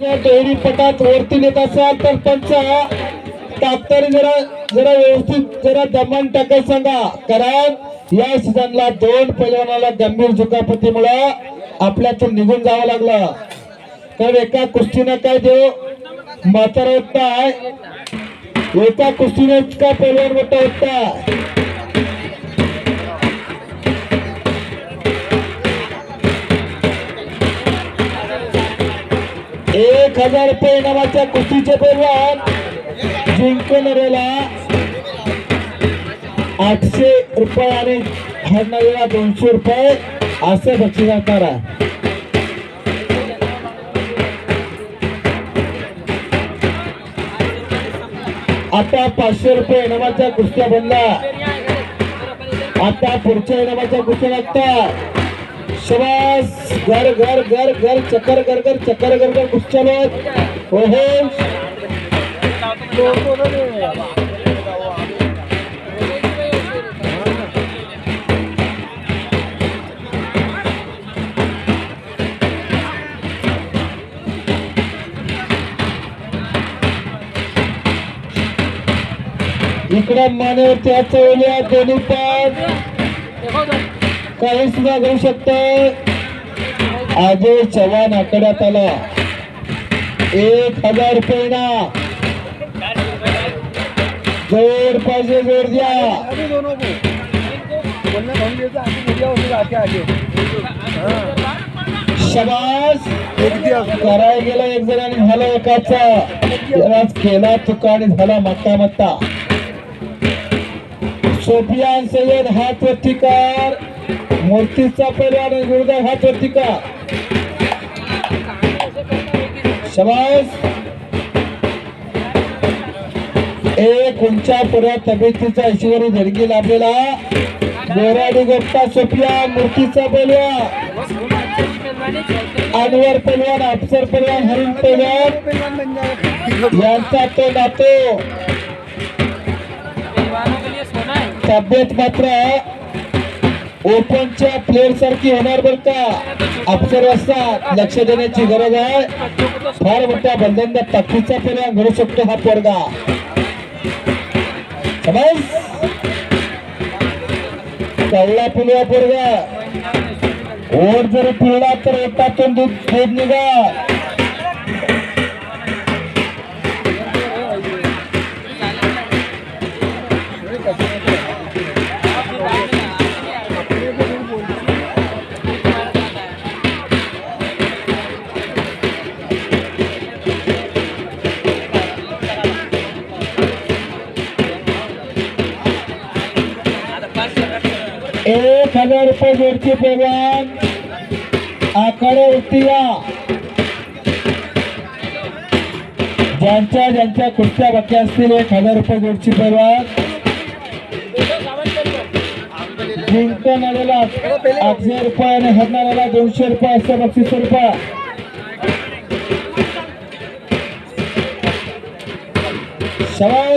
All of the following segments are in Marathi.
डेअरी पटात वरती नेत असाल तर पंच तात्काळ जरा जरा व्यवस्थित जरा दमन टाकाय सांगा. कारण या सीझनला दोन पैलवानाला गंभीर दुखापतीमुळं आपल्यातून निघून जावं लागलं. कारण एका कुस्तीनं काय देव म्हातारा होता एका कुस्तीने का पैलवान मोठा होता एक हजार रुपये इनामाच्या कुस्तीचे पैलवान जिंकणाऱ्याला आठशे रुपये आणि हरणाऱ्याला दोनशे रुपये असं बक्षीस असणार आहे. आता पाचशे रुपये इनामाच्या कुस्त्या बनला आता पुढच्या इनामाच्या कुस्त्या लागतात. शबास, घर घर घर घर, चक्कर कर कर चक्कर कर कर कुस्त्या लोक ओहो। इकडे मानेवरती हात चढवल्या दोन्ही पण काय सुद्धा घेऊ शकत. अजय चव्हाण आकड्यात आला. एक हजार रुपये ना जोर पाहिजे जोर द्या. शबास कराय गेला एक जणांनी झाला एकाचा. केला तुका आणि झाला मत्ता मत्ता. सोफियान सय्यद हात वरती मूर्तीचा परिवार आणि गुरुदार हात शबास. एक उंचा पुऱ्या तब्येतीचा ऐश्वरी देणगी लाभलेला. गोराडी गोप्ता सोपिया मूर्तीचा पैलवान अनवर पैलवान अफसर पैलवान हरिण पैलवान यांचा तो नातो. तब्येत मात्र ओपनच्या प्लेअर सारखी होणार बर का? अफसर असतात लक्ष देण्याची गरज आहे. फार मोठ्या बंधनदा ताकदीचा परिणाम घडू शकतो हा पोरगा. समज? कवळा पोरगा. ओढ जरी पिळला तर एकातून दूध दूध निघा. हजार रुपये आखाडे पैलवान ज्यांच्या ज्यांच्या कुस्त्या बाकी असतील एक हजार रुपये जोडची पैलवान जिंकून आलेला आठशे रुपये आणि हरणाऱ्याला दोनशे रुपये असं बक्षीस रुपये. शबास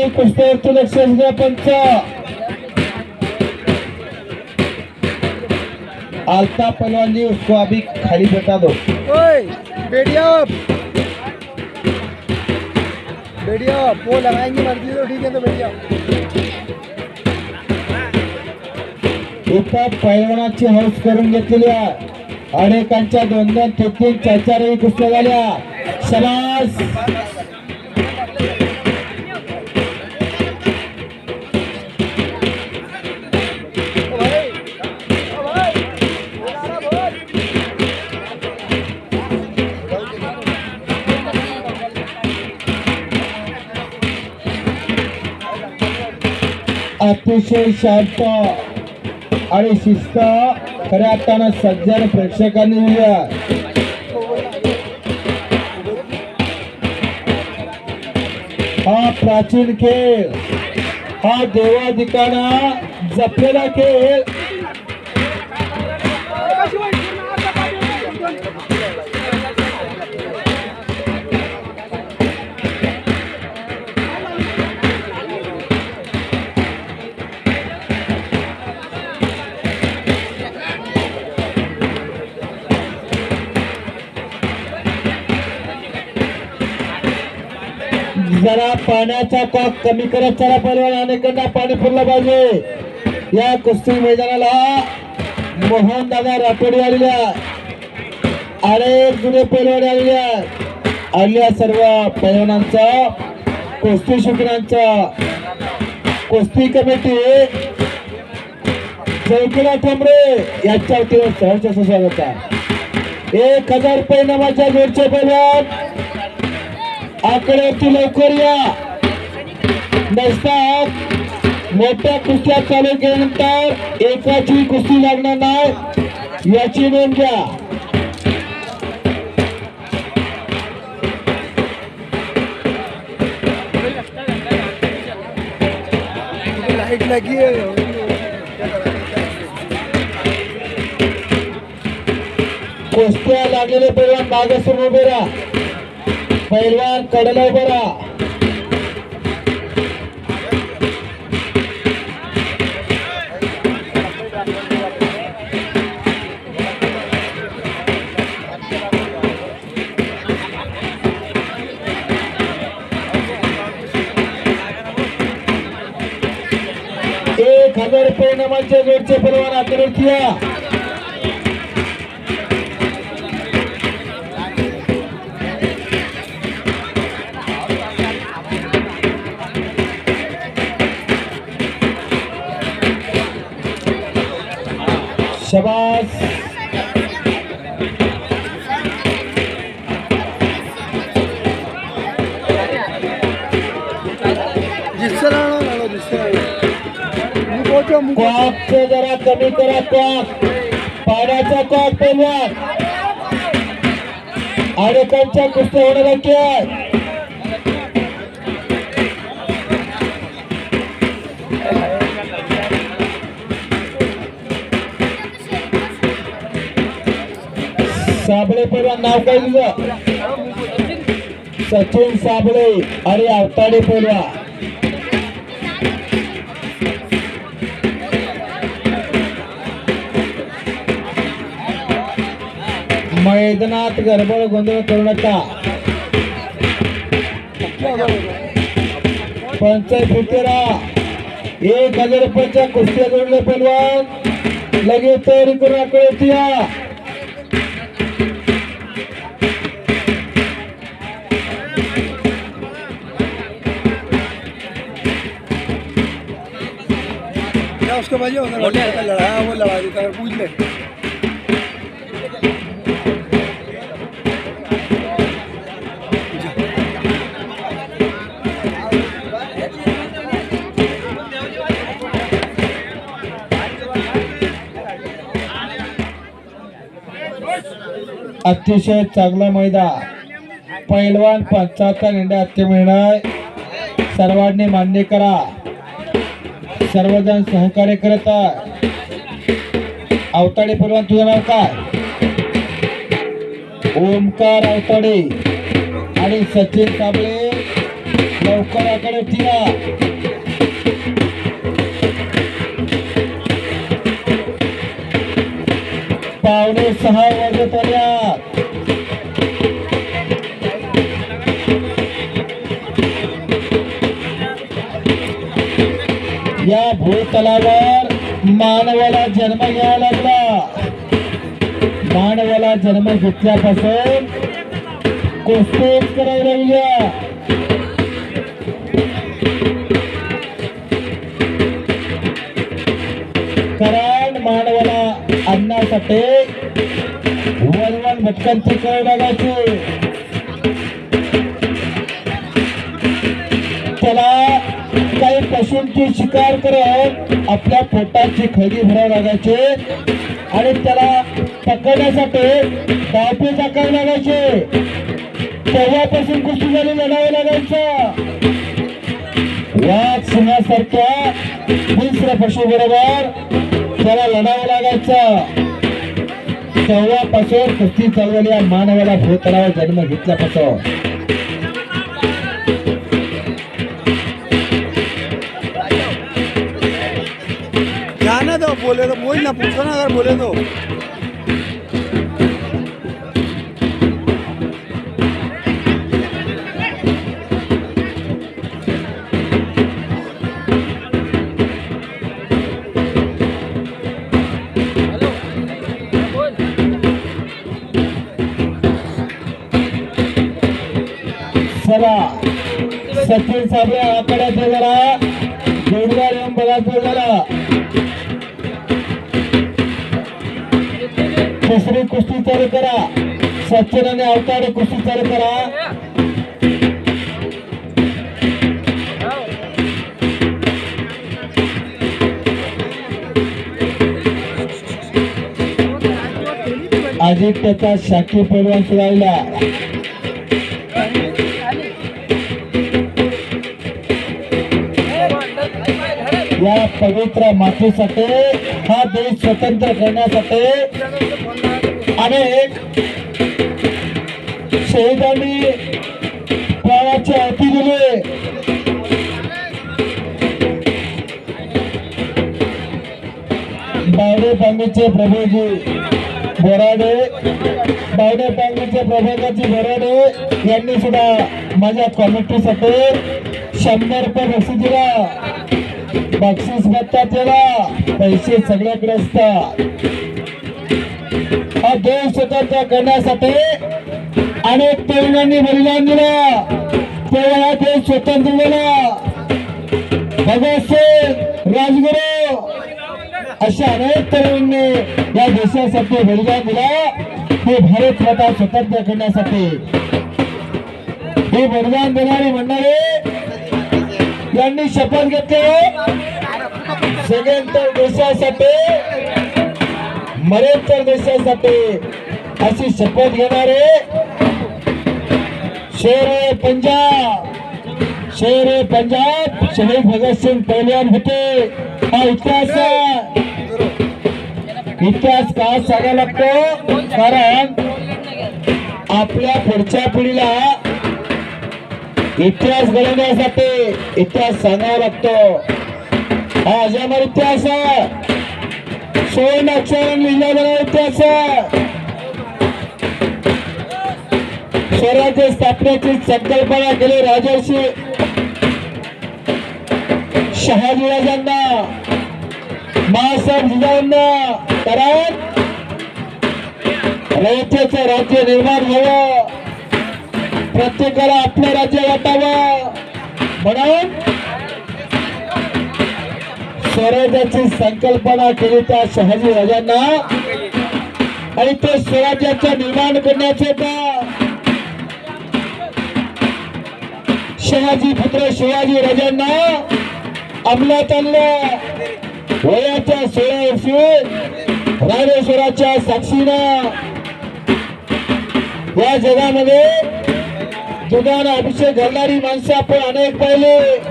तिन्ही कुस्त्यावरती लक्ष द्या पंच. आलता पहलवान जी उसको अभी खाली बैठा दो. बेडिया वो लगाएंगे मर्जी तो ठीक है तो बेडिया एका पैलवानाची हौस करून घेतलेली आहे. अनेकांच्या दोन दोन तीन तीन चार चारही कुस्त्या झाल्या. शबास! अतिशय शांत आणि शिस्त. खऱ्या अर्थानं सज्जन प्रेक्षकांनी दिली हा प्राचीन खेळ हा देवाधिकाना जपलेला खेळ जरा पाण्याचा कॉक कमी करत चला पहिलवान अनेकांना पाणी पुरलं पाहिजे. या कुस्ती मैदानाला मोहन दादा राठोडी आलेल्या अनेक जुने पैलवान आलेल्या आलेल्या सर्व पैलवानांचा कुस्ती शिकण्याचा कुस्ती कमिटी चौकीला ठोंबरे यांच्या वतीनं सहर्ष स्वागत आहे. एक हजार रुपये नावाच्या जोडचे पैलवान आकड्यावरती लवकर या. नसतात मोठ्या कुस्त्या चालू केल्यानंतर एकाची कुस्ती लागणार नाही. याची नोंद घ्या. लाइट लगी आहे. कुस्त्या लागलेले पैलवान मागासून उभे राहा. पैलवान कडेला बरा एक हजार रुपये नामाचे जोडचे पैलवान आकडे कॉकचे जरा कमी करा कॉक पाण्याचा कॉक पेलवान अडकांच्या कुस्त्या होणं बाकी आहे. साबळे पैलवान नाव काय तुझं? सचिन साबळे अरे अवताडे पैलवान मैदानात गडबड गोंधळ करू नका पंचायत फुटेरा एक हजार रुपयाच्या कुस्त्या जोडले पैलवान लगेच तयारी करून आकडे येत्या क्या उसके बाद ये है लड़ा वो लड़ा देता है पूछ ले अतिशय चांगला मैदा पैलवान पंचाहत्तर इंडिया हत्या मिळणार. सर्वांनी मान्य करा. सर्वजण सहकार्य करत अवताडे पैलवान तुझं नाव काय? ओमकार अवताडे आणि सचिन साबळे लवकर आकडे ठिया पावणे सहा वाजत आल्या. या भूतलावर मानवाला जन्म घ्यावा लागला मानवाला जन्म घेतल्यापासून कुस्तीच करायला लागल्या कारण मानवाला अन्नासाठी वनवन भटकंती करावी लागायची काही शिकार करत आपल्या पोटाची खळगी भरावं लागायचे. आणि त्याला पकडण्यासाठी डावपी टाकावे लागायचे. तेव्हापासून कुस्ती झाली लढावं लागायचं. वाघ सिंहासारख्या दुसऱ्या पशु बरोबर त्याला लढावं लागायचं. तेव्हापासून कुस्ती चालवली मानवाला भूतलावर जन्म घेतल्यापासून. बोले तो कोई ना पूछो ना अगर बोले तो. चला सचिन साहेब आकड्याचं जरा जोडदार येऊन बघा जरा तिसरी कुस्ती चालू करा. सचिन आणि अवतारे कुस्ती चालू करा. आदित्यचा शाखी पैलवान सुधारला या पवित्र मातीसाठी हा देश स्वतंत्र करण्यासाठी अनेक शहीदांनी प्राणाची हाती दिले. बावडे पांगीचे प्रभूजी बोराडे बावडे पांगीचे प्रभागाची बोराडे यांनी सुद्धा माझ्या कमिटीसाठी शंभर रुपये बक्षीस दिला. बक्षीस भत्ता केला. पैसे सगळ्याकडे असतात. हा देश स्वतंत्र करण्यासाठी अनेक तरुणांनी बलिदान दिलं. तेव्हा हा देश स्वतंत्र झाला. भगतसिंग राजगुरू अशा अनेक तरुणांनी या देशासाठी बलिदान दिलं. हे भारत स्वतः स्वतंत्र करण्यासाठी. हे बलिदान देणारे म्हणणारे यांनी शपथ घेतली. सगळ्यांतर देशासाठी मरेल तर देशासाठी अशी शपथ घेणारे शेर ए पंजाब शेर ए पंजाब शहीद भगतसिंग पहलवान होते. हा इतिहास इतिहास का सांगायला लागतो? कारण आपल्या पुढच्या पिढीला इतिहास घडवण्यासाठी इतिहास सांगावा लागतो. हा अजमर इतिहास आहे. स्वराज्य स्थापनेची संकल्पना केली राजर्षी. शहाजीराजांना महासाहेब जिजाऊंना कारण रयतेचं राज्य निर्माण व्हावं प्रत्येकाला आपलं राज्य वाटावं. म्हणून स्वराज्याची संकल्पना केली त्या शहाजी राजांना. आणि ते स्वराज्याचं निर्माण करण्याचे का शहाजी पुत्र शिवाजी राजांना अंमलात आणलं. वयाच्या सोळा वर्षी रामेश्वराच्या साक्षीनं या जगामध्ये दुधानं अभिषेक घालणारी माणसं आपण अनेक पाहिले.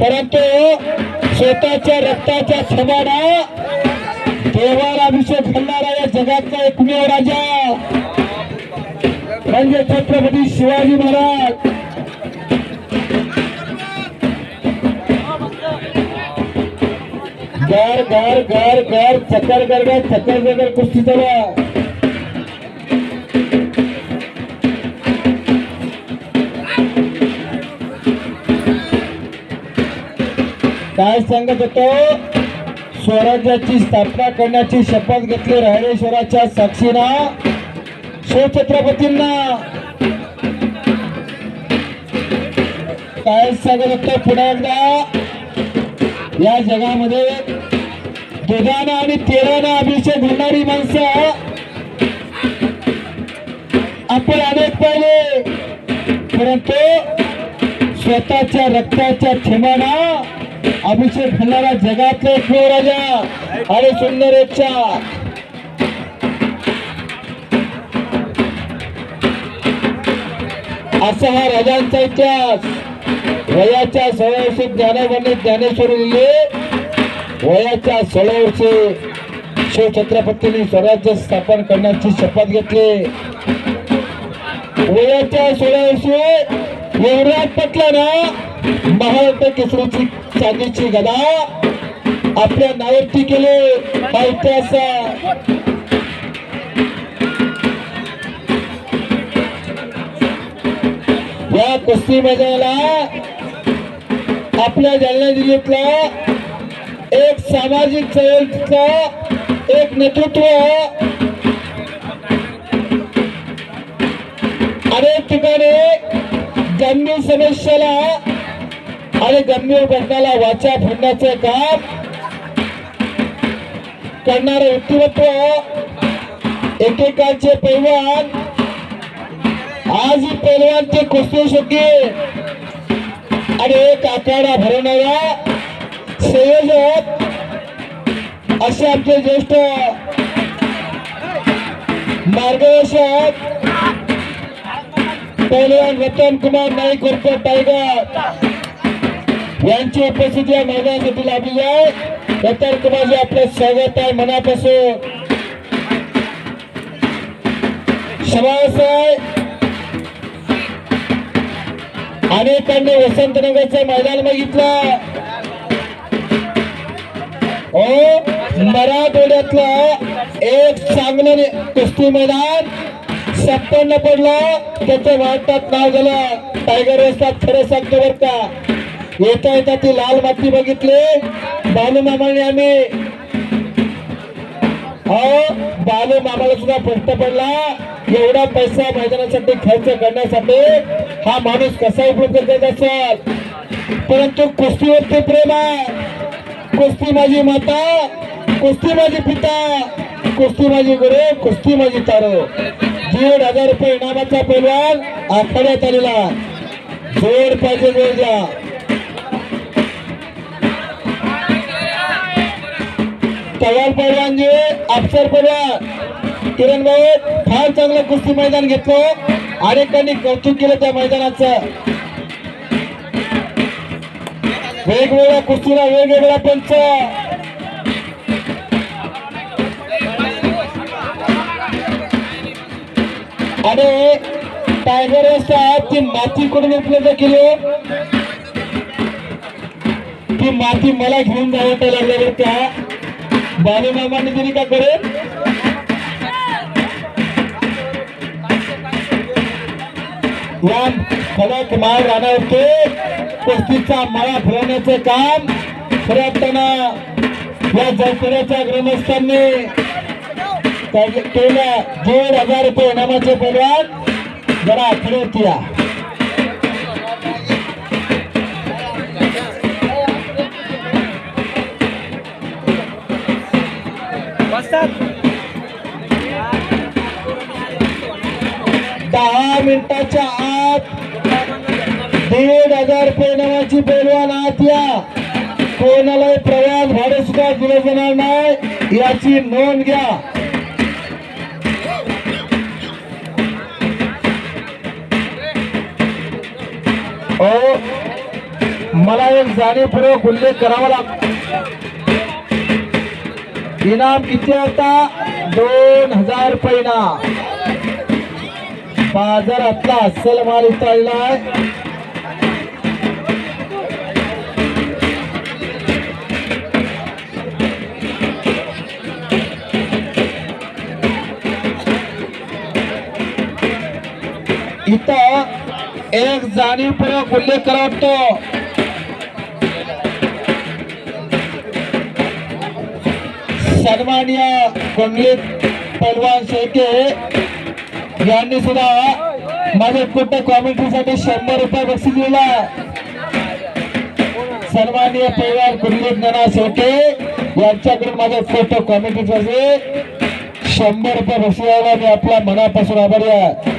परंतु स्वतःच्या रक्ताच्या थेबाडा देवाला अभिषेक घालणारा या जगातला एकमेव राजा. म्हणजे छत्रपती शिवाजी महाराज. घर घर घर घर चक्कर गरगर चक्कर गरगर कुस्ती चला सांगत होतो स्वराज्याची स्थापना करण्याची शपथ घेतली रायरेश्वराच्या साक्षीना. शिवछत्रपतींना काय सांगत होतो पुन्हा एकदा? या जगामध्ये दुधानं आणि तेराना अभिषेक होणारी माणसं आपण अनेक पाहिले परंतु स्वतःच्या रक्ताच्या थेमाना अभिषेक घालणारा जगातले राजा आणि सुंदरेच्या असा हा राजांचा इतिहास. वयाच्या सोळा वर्षी ज्ञानवाने ज्ञानेश्वरी लिहिले. वयाच्या सोळा वर्षी शिवछत्रपतींनी स्वराज्य स्थापन करण्याची शपथ घेतली. वयाच्या सोळा वर्षी एवराज पटला ना महाराष्ट्र केसरीची चांदीची गदा आपल्या नावरती केले. हा इतिहास या कुस्ती मैदानाला आपल्या जालना जिल्ह्यातला एक सामाजिक चळवळीचा एक नेतृत्व अनेक ठिकाणी गंभीर समस्याला आणि गंभीर प्रश्नाला वाचा फोडण्याचं काम. करणारे व्यक्तिमत्व एकेकाचे पैलवान. आज ही पैलवानचे कुस्ती शक्य आणि एक आखाडा भरवणारा संयोजक असे आमचे ज्येष्ठ मार्गदर्शक पैलवान रतन कुमार नाईक उर्फ टायगर. यांची उपस्थिती या मैदानासाठी लाभली आहे. रतन कुमारजी आपलं स्वागत आहे मनापासून. शबास आहे. अनेकांनी वसंतनगरचं मैदान बघितलं. हो मराठवाड्यातलं एक चांगलं कुस्ती मैदान. संपन्न पडलं त्याचं वाटतात नाव झालं. टायगर रस्त्यात खरं सांगतो बर का. येता येता ती लाल माती बघितली. बालमामाने आम्ही. अहो बालू मामाला सुद्धा प्रश्न पडला. एवढा पैसा मैदानासाठी खर्च करण्यासाठी हा माणूस कसा उपलब्ध करत असेल? परंतु कुस्तीवरती प्रेम आहे. कुस्ती माझी माता कुस्ती माझी पिता कुस्ती माझी गुरु कुस्ती माझी तारो. दीड हजार रुपये इनामाचा पैलवान आखाड्यात आलेला. जोड पाहिजे जोड द्या. पवार पैलवान अक्षर परवान किरण भाऊ फार चांगलं कुस्ती मैदान घेतलं. अनेकांनी कौतुक केलं त्या मैदानाचं. वेगवेगळ्या कुस्तीला वेगवेगळा पंच. आणि टायगर असतात ती माती कुठून उपलब्ध केली. ती माती मला घेऊन जावं लागल्यावर त्या बालू मामाने दिली का करेल या कडक माळ राहण्यावरती कुस्तीचा मळा फिरवण्याचे काम खऱ्या अर्थानं या जगपुराच्या ग्रामस्थांनी केल्या दोन हजार रुपये इनामाचे पैलवान जरा आखड्यात या. मिनिटाच्या आत दीड हजार रुपये नावाची पैलवान आत या. कोणालाही प्रवास भाडे सुद्धा दिलं जाणार नाही याची नोंद घ्या. ओ मला एक जाणीवपूर्वक उल्लेख करावा लागतो इनाम किती होता? दोन हजार रुपये इनाम बाजारातला अस्सल माल उतरलाय. इथं एक जाणीवपूर्वक उल्लेख करा वाटतो. सन्मान्य पंडित पहलवान शेके यांनी सुद्धा माझ्या कुठं कॉमेंट्रीसाठी शंभर रुपये बक्षीस दिला सन्मान्य परिवार कुंडली नाना शेळके यांच्याकडून माझ्या फोटो कॉमेंट्रीसाठी शंभर रुपये बक्षिसाला मी आपल्या मनापासून आभारी आहे.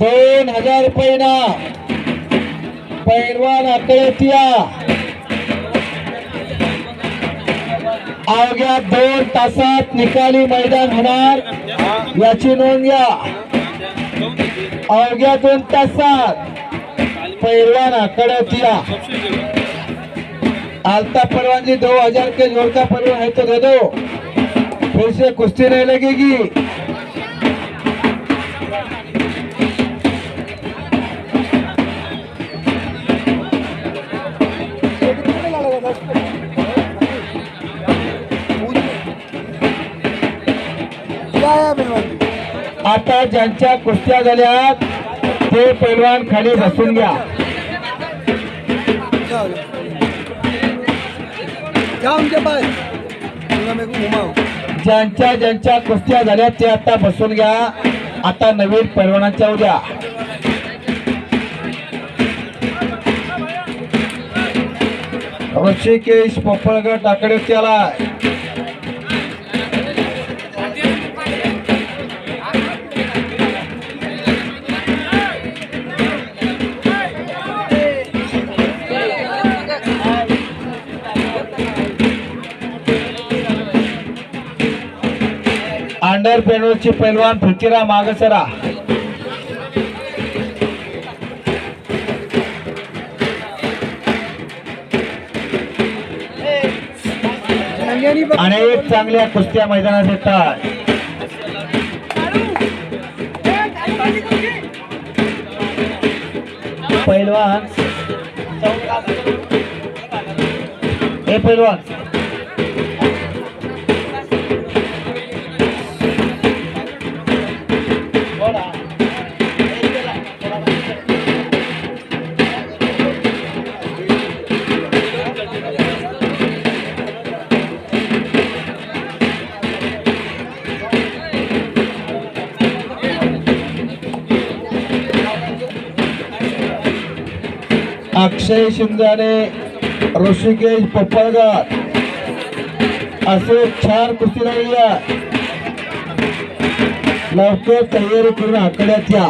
दोन हजार रुपये ना. पैलवान आकड्यात अवघ्या दोन तासात निकाली मैदान होणार. याची नोंद घ्या. अवघ्या दोन तासात पैलवान आकड्यात या आलता परवान जी दो हजार के जोड़ का परवान है तो दे दो. फिर से कुश्ती नहीं लगेगी. ज्यांच्या कुस्त्या झाल्या ते पैलवान खाली बसून घ्या. ज्यांच्या ज्यांच्या कुस्त्या झाल्या ते आता बसून घ्या. आता नवीन पैलवानांच्या उद्या. ऋषिकेश पोपळगड टाकडे त्याला अंडर पेनोरची पैलवान पृथ्वीराम मागसरा अनेक चांगल्या कुस्त्या मैदानात येतात पैलवान. हे पैलवान. अक्षय शिंदाने ऋषिकेश पोपळगार असे छान कुस्ती लागली लवकर तयारी करून आकड्यात या.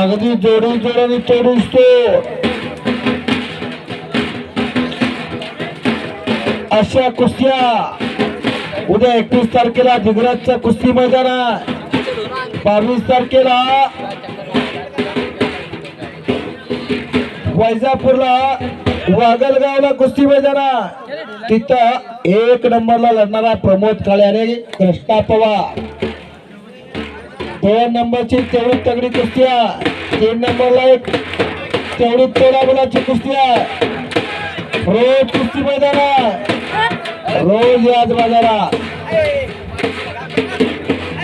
अगदी जोडून जोडून तोडूस तो अशा कुस्त्या. उद्या एकवीस तारखेला दिग्रजचा कुस्ती मैदानात. बावीस तारखेला वैजापूरला वागलगावला कुस्ती मैदाना. तिथं एक नंबरला लढणारा प्रमोद काळे आणि कृष्णा पवार. दोन नंबरची तेवढी तगडी कुस्ती आहे. तीन नंबरला एक तेवढी तेरा मुलाची कुस्ती आहे. रोज कुस्ती मैदाना रोज याच बाजारात.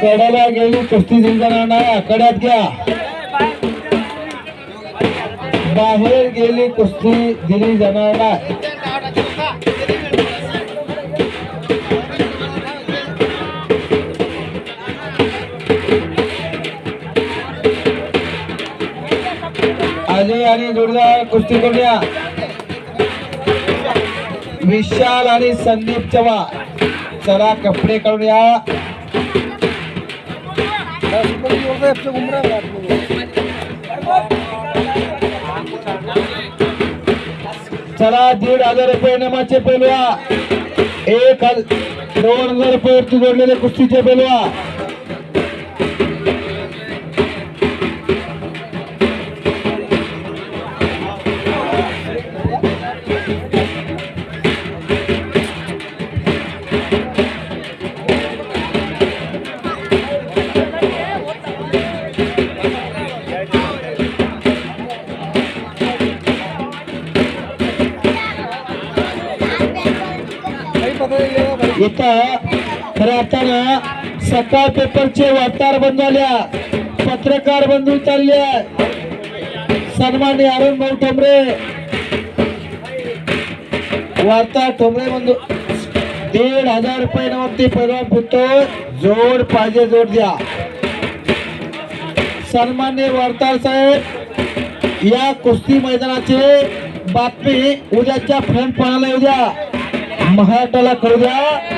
कड्याला गेली कुस्ती जिंकणार नाही आकड्यात घ्या. बाहेर गेली कुस्ती दिली जाणार नाही. अजय आणि जोरदार कुस्ती करूया. विशाल आणि संदीप चव्हाण. चला कपडे काढून या घुमरा चला दीड हजार रुपये नमाचे पेलवा. एक दोन हजार रुपये वरती जोडलेले कुस्तीचे पेलवा. सकाळ पेपरचे वार्ताहर बंद झाल्या पत्रकार बंधू चालले सन्मान्य अरुण भाऊ ठोंबरे. वार्ता ठोंबरे बंधू. दीड हजार रुपये नवती परवा पुतो जोड पाहिजे जोड द्या. सन्मान्य वार्ताहर साहेब या कुस्ती मैदानाची बातमी उद्याच्या फ्रंट पानाला येऊ द्या. महाराष्ट्राला करू द्या.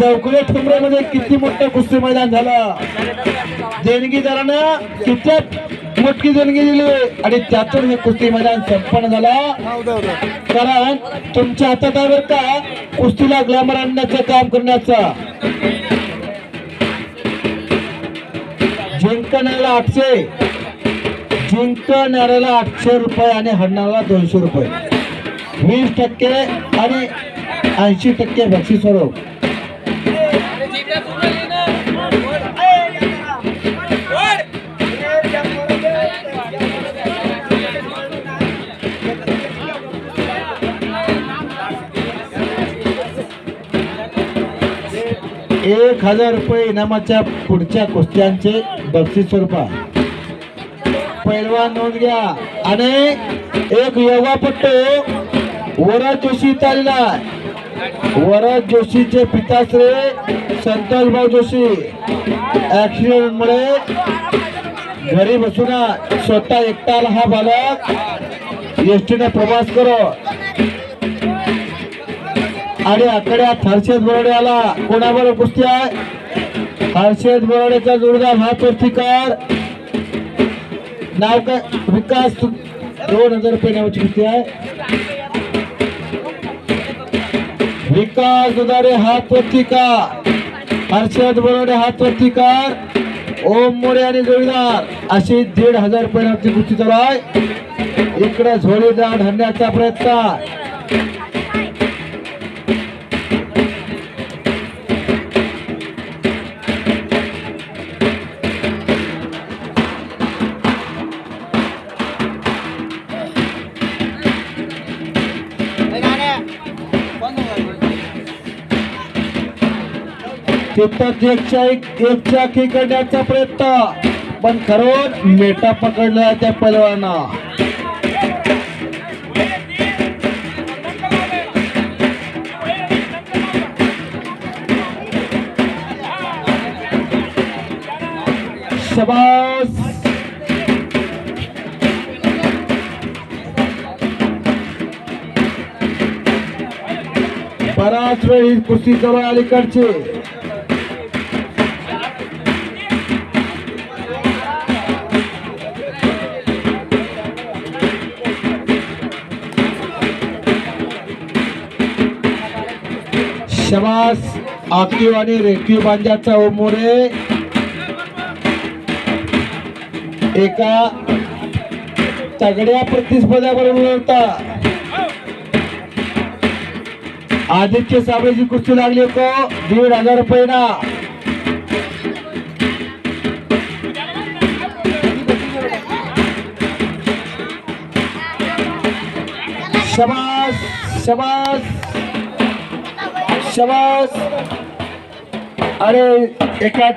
चौकडे ठुमऱ्यामध्ये किती मोठं कुस्ती मैदान झालं? देणगीदारानं किती मोठी देणगी दिली आणि त्यातून हे कुस्ती मैदान संपन्न झालं. कारण तुमच्या हातात आहे बरं का कुस्तीला ग्लॅमर आणण्याचं काम करण्याचं? जिंकणाऱ्याला आठशे जिंकणाऱ्याला आठशे रुपये आणि हरणाऱ्याला दोनशे रुपये. वीस टक्के आणि ऐंशी टक्के बक्षीस स्वरूप. एक हजार रुपये इनामाच्या पुढच्या कुस्त्यांचे बक्षीस स्वरूप पैलवान नोंद घ्या. आणि एक योगापट्टू वरद जोशी चालला. वरद जोशीचे पिताश्री संतोषभाऊ जोशी. ऍक्सिडेंट मुळे घरी बसून स्वतः एकटाला हा बालक एसटीने प्रवास करो. आणि आकड्यात हर्षद बोराडे आला कोणाबरोबर कुस्ती आहे? हर्षद बोराडेचा जोडदार हात वरती नाव काय? विकास दोन हजार रुपये नावाची कुस्ती आहे. विकास दुधारे हात वरती हर्षद बोरडे हात प्रतिकार ओम मोरे आणि जोडीदार अशी दीड हजार रुपये नावाची कुस्ती चालू आहे. इकडे झोळीदार धरण्याचा प्रयत्न. तिथं एक एकच्या करण्याचा प्रयत्न. पण खरोच मेटा पकडला त्या पैलवाना शबास. बराच वेळ ही कुस्ती जवळ अलीकडची शबास आकीव आणि रेखीव बांजाचा ओमोरे एका तगड्या प्रतिस्पर्ध्याबरोबर होता आदित्य साबळेची कुस्ती लागली होतो. दीड हजार रुपये ना. शबास शबास. शबास. अरे एका